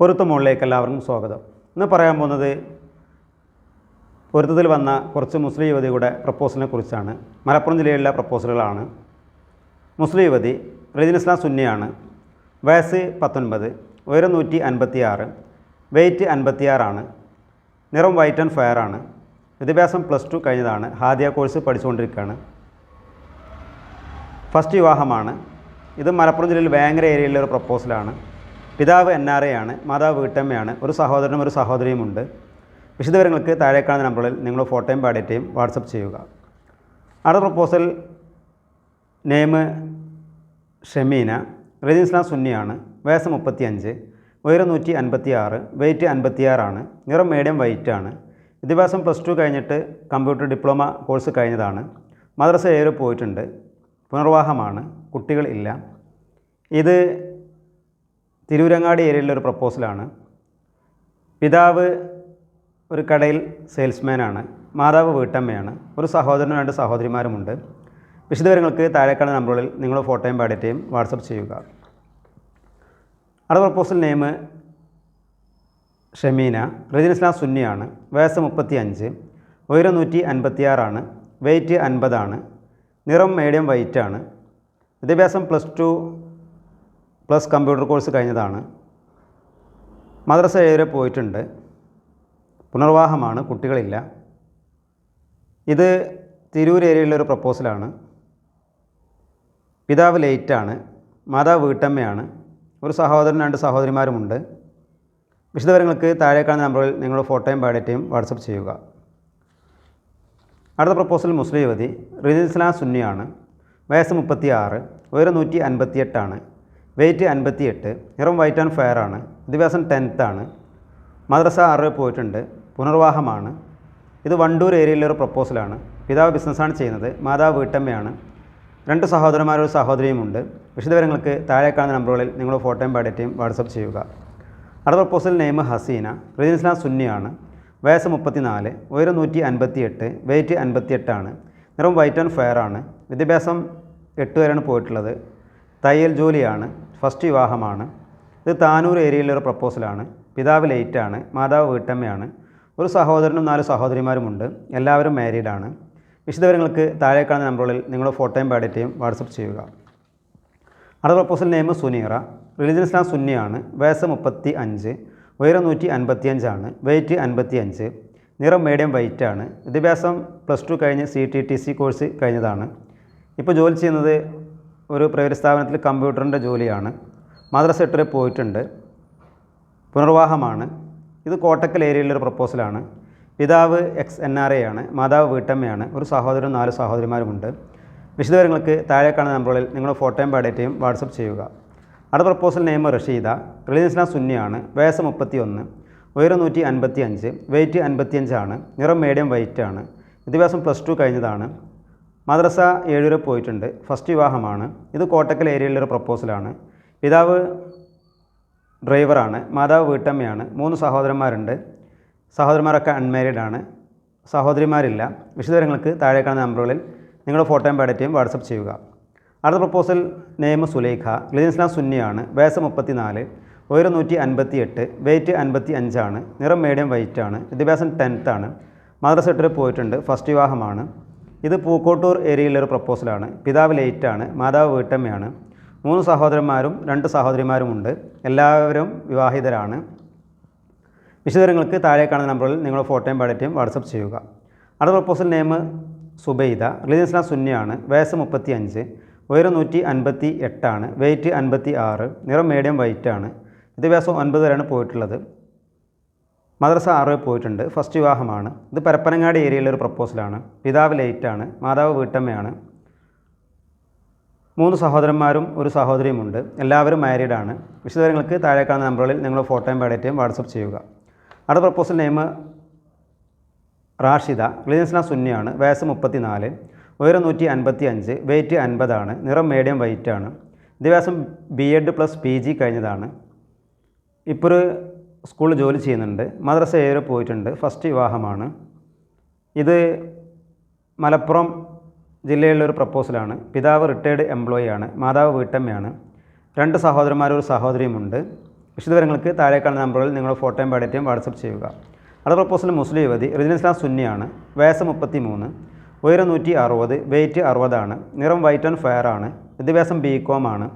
പൊരുത്ത മുകളിലേക്ക് എല്ലാവർക്കും സ്വാഗതം. ഇന്ന് പറയാൻ പോകുന്നത് പൊരുത്തത്തിൽ വന്ന കുറച്ച് മുസ്ലിം യുവതിയുടെ പ്രപ്പോസലിനെ കുറിച്ചാണ്. മലപ്പുറം ജില്ലയിലുള്ള പ്രപ്പോസലുകളാണ്. മുസ്ലിം യുവതി റജീൻ ഇസ്ലാം സുന്നിയാണ്. വയസ്സ് പത്തൊൻപത് ഉയരം നൂറ്റി അൻപത്തി ആറ് വെയ്റ്റ് അൻപത്തിയാറാണ്. നിറം വൈറ്റ് ആൻഡ് ഫയർ ആണ്. വിദ്യാഭ്യാസം പ്ലസ് ടു കഴിഞ്ഞതാണ്. ഹാദിയ കോഴ്സ് പഠിച്ചുകൊണ്ടിരിക്കുകയാണ്. ഫസ്റ്റ് വിവാഹമാണ്. ഇത് മലപ്പുറം ജില്ലയിൽ വേങ്ങര ഏരിയയിലെ ഒരു പ്രപ്പോസലാണ് പിതാവ് എൻ ആർ എ ആണ് മാതാവ് വീട്ടമ്മയാണ് ഒരു സഹോദരനും ഒരു സഹോദരിയും ഉണ്ട് വിശദവിവരങ്ങൾക്ക് താഴെ കാണുന്ന നമ്പറിൽ നിങ്ങൾ ഫോട്ടോയും പാടിയറ്റയും വാട്സപ്പ് ചെയ്യുക. അടുത്ത പ്രപ്പോസൽ നെയിം ഷമീന റജീൻ സുന്നിയാണ് വയസ്സ് മുപ്പത്തിയഞ്ച് ഉയരം നൂറ്റി അൻപത്തി ആറ് വെയ്റ്റ് അൻപത്തിയാറാണ് നിറം മീഡിയം വൈറ്റ് ആണ് വിദ്യാഭ്യാസം പ്ലസ് ടു കഴിഞ്ഞിട്ട് കമ്പ്യൂട്ടർ ഡിപ്ലോമ കോഴ്സ് കഴിഞ്ഞതാണ്. മദ്രസ ഏറെ പോയിട്ടുണ്ട്. പുനർവാഹമാണ് കുട്ടികൾ ഇല്ല. ഇത് തിരൂരങ്ങാടി ഏരിയയിലൊരു പ്രപ്പോസലാണ്. പിതാവ് ഒരു കടയിൽ സെയിൽസ്മാനാണ് മാതാവ് വീട്ടമ്മയാണ് ഒരു സഹോദരനും രണ്ട് സഹോദരിമാരുമുണ്ട്. വിശദവിവരങ്ങൾക്ക് താഴേക്കാണ് നമ്പറുകളിൽ നിങ്ങൾ ഫോട്ടോയും ബയോഡേറ്റയും വാട്സപ്പ് ചെയ്യുക. അടുത്ത പ്രപ്പോസൽ നെയിം ഷമീന റജീൻ ഇസ്ലാം സുന്നിയാണ് വയസ്സ് മുപ്പത്തി അഞ്ച് ഉയരം നൂറ്റി അൻപത്തിയാറാണ് വെയ്റ്റ് അൻപതാണ് നിറം മീഡിയം വൈറ്റാണ് വിദ്യാഭ്യാസം plus two plus computer course കഴിഞ്ഞതാണ്. മദ്രസ ഏറെ പോയിട്ടുണ്ട്. പുനർവാഹമാണ് കുട്ടികളില്ല. ഇത് തിരൂർ ഏരിയയിലൊരു പ്രപ്പോസലാണ്. പിതാവ് ലേറ്റാണ് മാതാവ് വീട്ടമ്മയാണ്. ഒരു സഹോദരൻ രണ്ട് സഹോദരിമാരുമുണ്ട്. വിശദവരങ്ങൾക്ക് താഴെ കാണുന്ന നമ്പറിൽ നിങ്ങൾ ഫോട്ടോയും ബയോഡേറ്റയും വാട്സപ്പ് ചെയ്യുക. അടുത്ത പ്രപ്പോസൽ മുസ്ലിം യുവതി റിജിസ്ലാം സുന്നിയാണ്. വയസ്സ് മുപ്പത്തി ആറ് ഉയരം നൂറ്റി അൻപത്തിയെട്ടാണ് വെയ്റ്റ് അൻപത്തിയെട്ട് നിറം വൈറ്റ് ആൻഡ് ഫയർ ആണ്. വിദ്യാഭ്യാസം ടെൻത്താണ് മദ്രസ ആറ് പോയിട്ടുണ്ട്. പുനർവാഹമാണ്. ഇത് വണ്ടൂർ ഏരിയയിലെ ഒരു പ്രപ്പോസലാണ് പിതാവ് ബിസിനസ്സാണ് ചെയ്യുന്നത്. മാതാവ് വീട്ടമ്മയാണ്. രണ്ട് സഹോദരന്മാരൊരു സഹോദരിയുമുണ്ട് വിശദവിവരങ്ങൾക്ക് താഴെ കാണുന്ന നമ്പറുകളിൽ നിങ്ങൾ ഫോട്ടോയും ബയോഡേറ്റയും വാട്സപ്പ് ചെയ്യുക. അടുത്ത proposal name Haseena religion Islam സുന്നിയാണ്. വയസ്സ് മുപ്പത്തിനാല് ഉയരം നൂറ്റി അൻപത്തിയെട്ട് വെയ്റ്റ് അൻപത്തിയെട്ടാണ് നിറം വൈറ്റ് ആൻഡ് ഫയർ ആണ്. വിദ്യാഭ്യാസം എട്ട് വരെയാണ് പോയിട്ടുള്ളത്. തയ്യൽ ജോലിയാണ്. ഫസ്റ്റ് വിവാഹമാണ്. ഇത് താനൂർ ഏരിയയിലെ ഒരു പ്രപ്പോസലാണ് പിതാവ് ലേറ്റാണ് മാതാവ് വീട്ടമ്മയാണ്. ഒരു സഹോദരനും നാല് സഹോദരിമാരുമുണ്ട്. എല്ലാവരും മാരീഡാണ് വിശദവിവരങ്ങൾക്ക് താഴെ കാണുന്ന നമ്പറുകളിൽ നിങ്ങൾ ഫോട്ടോയും ബയോഡേറ്റയും വാട്സപ്പ് ചെയ്യുക. അടുത്ത പ്രപ്പോസൽ നെയിം സുനീറ. റിലീജിയൻ ഇസ്ലാം സുന്നിയാണ്. വയസ്സ് മുപ്പത്തി അഞ്ച് ഉയരം നൂറ്റി അൻപത്തിയഞ്ചാണ് വെയ്റ്റ് അൻപത്തി അഞ്ച് നിറം മീഡിയം വൈറ്റ് ആണ്. വിദ്യാഭ്യാസം പ്ലസ് ടു കഴിഞ്ഞ് C T T C course കഴിഞ്ഞതാണ്. ഇപ്പോൾ ജോലി ചെയ്യുന്നത് ഒരു പ്രൈവറ്റ് സ്ഥാപനത്തിൽ കമ്പ്യൂട്ടറിന്റെ ജോലിയാണ്. മദ്രസ എട്ട് പോയിട്ടുണ്ട്. പുനർവാഹമാണ്. ഇത് കോട്ടക്കൽ ഏരിയയിലൊരു പ്രപ്പോസലാണ്. പിതാവ് എക്സ് എൻ ആർ എ ആണ് മാതാവ് വീട്ടമ്മയാണ്. ഒരു സഹോദരനും നാല് സഹോദരിമാരുമുണ്ട്. വിശദവിവരങ്ങൾക്ക് താഴെ കാണുന്ന നമ്പറുകളിൽ നിങ്ങളുടെ ഫോട്ടോയും ബയോഡേറ്റയും വാട്സപ്പ് ചെയ്യുക. അടുത്ത പ്രപ്പോസൽ നെയിം റഷീദ. റിലീൻ ഇസ്ലാം സുന്നിയാണ്. വയസ്സ് മുപ്പത്തി ഒന്ന് ഉയരം നൂറ്റി അൻപത്തി അഞ്ച് വെയ്റ്റ് അൻപത്തിയഞ്ചാണ്. നിറം മീഡിയം വൈറ്റ് ആണ് വിദ്യാഭ്യാസം പ്ലസ് ടു കഴിഞ്ഞതാണ്. മദ്രസ ഏഴുവരെ പോയിട്ടുണ്ട്. ഫസ്റ്റ് വിവാഹമാണ്. ഇത് കോട്ടക്കൽ ഏരിയയിലൊരു പ്രപ്പോസലാണ് പിതാവ് ഡ്രൈവറാണ് മാതാവ് വീട്ടമ്മയാണ്. മൂന്ന് സഹോദരന്മാരുണ്ട്. സഹോദരന്മാരൊക്കെ അൺമാരീഡ് ആണ്. സഹോദരിമാരില്ല. വിശദവിവരങ്ങൾക്ക് താഴെ കാണുന്ന നമ്പറുകളിൽ നിങ്ങളുടെ ഫോട്ടോയും ബയോഡേറ്റയും വാട്സപ്പ് ചെയ്യുക. അടുത്ത പ്രപ്പോസൽ നെയ്മ് സുലൈഖ. ലിജിൻ ഇസ്ലാം സുന്നിയാണ്. വയസ്സ് മുപ്പത്തിനാല്. ഉയരം നൂറ്റി അൻപത്തി എട്ട് വെയ്റ്റ് അൻപത്തി അഞ്ചാണ് നിറം മീഡിയം വൈറ്റ് ആണ്. വിദ്യാഭ്യാസം ടെൻത്താണ് മദ്രസ എട്ടിൽ പോയിട്ടുണ്ട്. ഫസ്റ്റ് വിവാഹമാണ്. ഇത് പൂക്കോട്ടൂർ ഏരിയയിലെ ഒരു പ്രപ്പോസലാണ്. പിതാവ് ലേറ്റാണ് മാതാവ് വീട്ടമ്മയാണ്. മൂന്ന് സഹോദരന്മാരും രണ്ട് സഹോദരിമാരുമുണ്ട്. എല്ലാവരും വിവാഹിതരാണ്. വിശദങ്ങൾക്ക് താഴെ കാണുന്ന നമ്പറിൽ നിങ്ങൾ ഫോട്ടോയും ബയോഡേറ്റയും വാട്സപ്പ് ചെയ്യുക. അടുത്ത പ്രപ്പോസൽ നെയിം സുബൈദ. റിലീജിയൻസ് ഇസ്ലാം സുന്നിയാണ്. വയസ്സ് മുപ്പത്തി അഞ്ച് ഉയരം നൂറ്റി അൻപത്തി എട്ടാണ് വെയ്റ്റ് അൻപത്തി ആറ് നിറം മീഡിയം വൈറ്റാണ്. വിദ്യാഭ്യാസം ഒൻപത് വരെയാണ് പോയിട്ടുള്ളത്. മദ്രസ ആറ് പോയിട്ടുണ്ട്. ഫസ്റ്റ് വിവാഹമാണ്. ഇത് പരപ്പനങ്ങാടി ഏരിയയിലെ ഒരു പ്രപ്പോസലാണ്. പിതാവ് ലേറ്റാണ്. മാതാവ് വീട്ടമ്മയാണ്. മൂന്ന് സഹോദരന്മാരും ഒരു സഹോദരിയുമുണ്ട്. എല്ലാവരും മാരീഡാണ് വിശദവിവരങ്ങൾക്ക് താഴെ കാണുന്ന നമ്പറുകളിൽ നിങ്ങൾ ഫോട്ടോയും ബയോഡേറ്റയും വാട്സപ്പ് ചെയ്യുക. അടുത്ത പ്രപ്പോസൽ നെയിം റാഷിദ. റിലീജൻ ഇസ്ലാം സുന്നിയാണ്. വയസ്സ് മുപ്പത്തിനാല്. ഉയരം നൂറ്റി അൻപത്തി അഞ്ച് വെയ്റ്റ് അൻപതാണ്. നിറം മീഡിയം വൈറ്റ് ആണ്. വിദ്യാഭ്യാസം B Ed plus P G കഴിഞ്ഞതാണ്. ഇപ്പോൾ ഒരു സ്കൂളിൽ ജോലി ചെയ്യുന്നുണ്ട്. മദ്രസ ഏറെ പോയിട്ടുണ്ട്. ഫസ്റ്റ് വിവാഹമാണ്. ഇത് മലപ്പുറം ജില്ലയിലുള്ള ഒരു പ്രപ്പോസലാണ്. പിതാവ് റിട്ടയർഡ് എംപ്ലോയി ആണ് മാതാവ് വീട്ടമ്മയാണ്. രണ്ട് സഹോദരന്മാരും ഒരു സഹോദരിയുമുണ്ട് വിശദവിവരങ്ങൾക്ക് താഴെ കാണുന്ന നമ്പറുകളിൽ നിങ്ങളുടെ ഫോട്ടോയും ബയോഡേറ്റയും വാട്സപ്പ് ചെയ്യുക. അടുത്ത പ്രപ്പോസൽ മുസ്ലിം യുവതി. റിജിൻ ഇസ്ലാം സുന്നിയാണ്. വയസ്സ് മുപ്പത്തി മൂന്ന് ഉയരം നൂറ്റി അറുപത് വെയിറ്റ് അറുപതാണ്. നിറം വൈറ്റ് ആൻഡ് ഫയർ ആണ്. വിദ്യാഭ്യാസം ബി കോം ആണ്.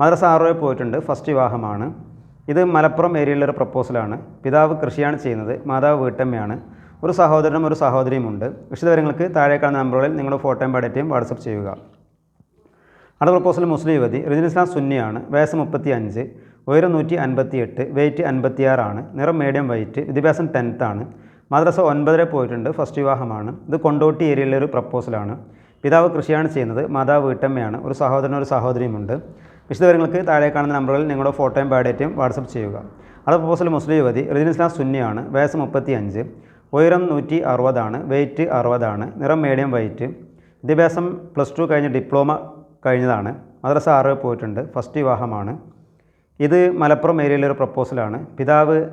മദ്രസ ആറുവരെ പോയിട്ടുണ്ട്. ഫസ്റ്റ് വിവാഹമാണ്. ഇത് മലപ്പുറം ഏരിയയിലൊരു പ്രപ്പോസലാണ് പിതാവ് കൃഷിയാണ് ചെയ്യുന്നത് മാതാവ് വീട്ടമ്മയാണ്. ഒരു സഹോദരനും ഒരു സഹോദരിയുമുണ്ട്. വിശദവിവരങ്ങൾക്ക് താഴെ കാണുന്ന നമ്പറുകളിൽ നിങ്ങളുടെ ഫോട്ടോയും ബയോഡേറ്റയും വാട്സപ്പ് ചെയ്യുക. അടുത്ത പ്രപ്പോസൽ മുസ്ലിം യുവതി റിജിൻ ഇസ്ലാം സുന്നിയാണ് വയസ്സ് മുപ്പത്തി അഞ്ച് ഉയരം നൂറ്റി അൻപത്തി എട്ട് വെയിറ്റ് അൻപത്തിയാറാണ് നിറം മീഡിയം വൈറ്റ് വിദ്യാഭ്യാസം ടെൻത്താണ് മദ്രസ ഒൻപതര പോയിട്ടുണ്ട് ഫസ്റ്റ് വിവാഹമാണ്. ഇത് കൊണ്ടോട്ടി ഏരിയയിലെ ഒരു പ്രപ്പോസലാണ് പിതാവ് കൃഷിയാണ് ചെയ്യുന്നത് മാതാവ് വീട്ടമ്മയാണ്. ഒരു സഹോദരനും ഒരു സഹോദരിയുമുണ്ട്. വിശദവിവരങ്ങൾക്ക് താഴെ കാണുന്ന നമ്പറുകളിൽ നിങ്ങളുടെ ഫോട്ടോയും ബയോഡേറ്റയും വാട്സപ്പ് ചെയ്യുക. അടുത്ത പ്രൊപ്പോസൽ മുസ്ലിം യുവതി റിജിൻ ഇസ്ലാം സുന്നിയാണ്. വയസ്സ് മുപ്പത്തി അഞ്ച് ഉയരം നൂറ്റി അറുപതാണ്. വെയിറ്റ് അറുപതാണ്. നിറം മീഡിയം വൈറ്റ് വിദ്യാഭ്യാസം പ്ലസ് ടു കഴിഞ്ഞ് ഡിപ്ലോമ കഴിഞ്ഞതാണ്. മദ്രസ ആറ് പോയിട്ടുണ്ട്. ഫസ്റ്റ് വിവാഹമാണ്. ഇത് മലപ്പുറം ഏരിയയിലെ ഒരു പ്രപ്പോസലാണ് പിതാവ്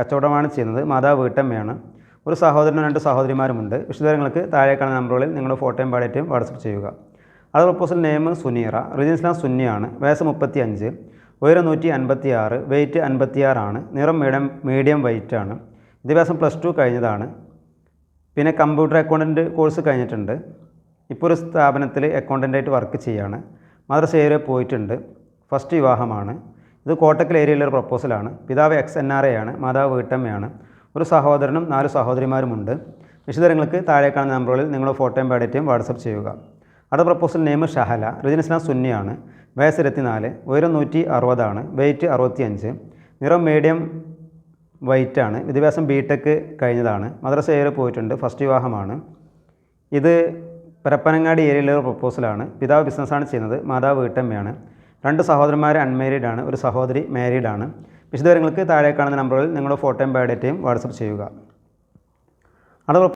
കച്ചവടമാണ് ചെയ്യുന്നത്. മാതാവ് വീട്ടമ്മയാണ്. ഒരു സഹോദരനും രണ്ട് സഹോദരിമാരുമുണ്ട്. വിശദവിവരങ്ങൾക്ക് താഴെ കാണുന്ന നമ്പറുകളിൽ നിങ്ങളുടെ ഫോട്ടോയും ബയോഡേറ്റയും വാട്സപ്പ് ചെയ്യുക. അത് proposal name Suneera religion Islam സുന്നിയാണ് വയസ്സ് മുപ്പത്തി അഞ്ച് ഉയരം നൂറ്റി അൻപത്തി ആറ് വെയിറ്റ് അൻപത്തിയാറാണ് നിറം മീഡിയം മീഡിയം വൈറ്റ് ആണ്. വിദ്യാഭ്യാസം പ്ലസ് ടു കഴിഞ്ഞതാണ്. പിന്നെ കമ്പ്യൂട്ടർ അക്കൗണ്ടന്റ് കോഴ്സ് കഴിഞ്ഞിട്ടുണ്ട്. ഇപ്പോൾ ഒരു സ്ഥാപനത്തിൽ അക്കൗണ്ടന്റായിട്ട് വർക്ക് ചെയ്യാണ്. മദ്രസ ഏരിയ പോയിട്ടുണ്ട്. ഫസ്റ്റ് വിവാഹമാണ്. ഇത് കോട്ടക്കൽ ഏരിയയിലെ ഒരു പ്രപ്പോസലാണ് പിതാവ് എക്സ് എൻ ആർ എ ആണ് മാതാവ് വീട്ടമ്മയാണ്. ഒരു സഹോദരനും നാല് സഹോദരിമാരുമുണ്ട്. വിശദങ്ങൾക്ക് താഴെ കാണുന്ന നമ്പറുകളിൽ നിങ്ങളുടെ ഫോട്ടോയും ബയോഡേറ്റയും വാട്സപ്പ് ചെയ്യുക. അടുത്ത പ്രപ്പോസൽ നെയ്മ് ഷഹല റിജിൻ ഇസ്ലാം സുന്നിയാണ് വയസ്സ് ഇരുപത്തിനാല് ഉയരം നൂറ്റി അറുപതാണ് വെയിറ്റ് അറുപത്തിയഞ്ച് നിറം മീഡിയം വൈറ്റ് ആണ് വിദ്യാഭ്യാസം ബി ടെക് കഴിഞ്ഞതാണ് മദ്രസ ഏരിയ പോയിട്ടുണ്ട് ഫസ്റ്റ് വിവാഹമാണ്. ഇത് പരപ്പനങ്ങാടി ഏരിയയിലെ ഒരു പ്രപ്പോസലാണ് പിതാവ് ബിസിനസ്സാണ് ചെയ്യുന്നത് മാതാവ് വീട്ടമ്മയാണ്. രണ്ട് സഹോദരന്മാർ അൺമാരീഡ് ആണ് ഒരു സഹോദരി മാരീഡ് ആണ്. വിശദവിവരങ്ങൾക്ക് താഴെ കാണുന്ന നമ്പറുകളിൽ നിങ്ങളുടെ ഫോട്ടോയും ബയോഡേറ്റയും വാട്സപ്പ് ചെയ്യുക. അടുത്ത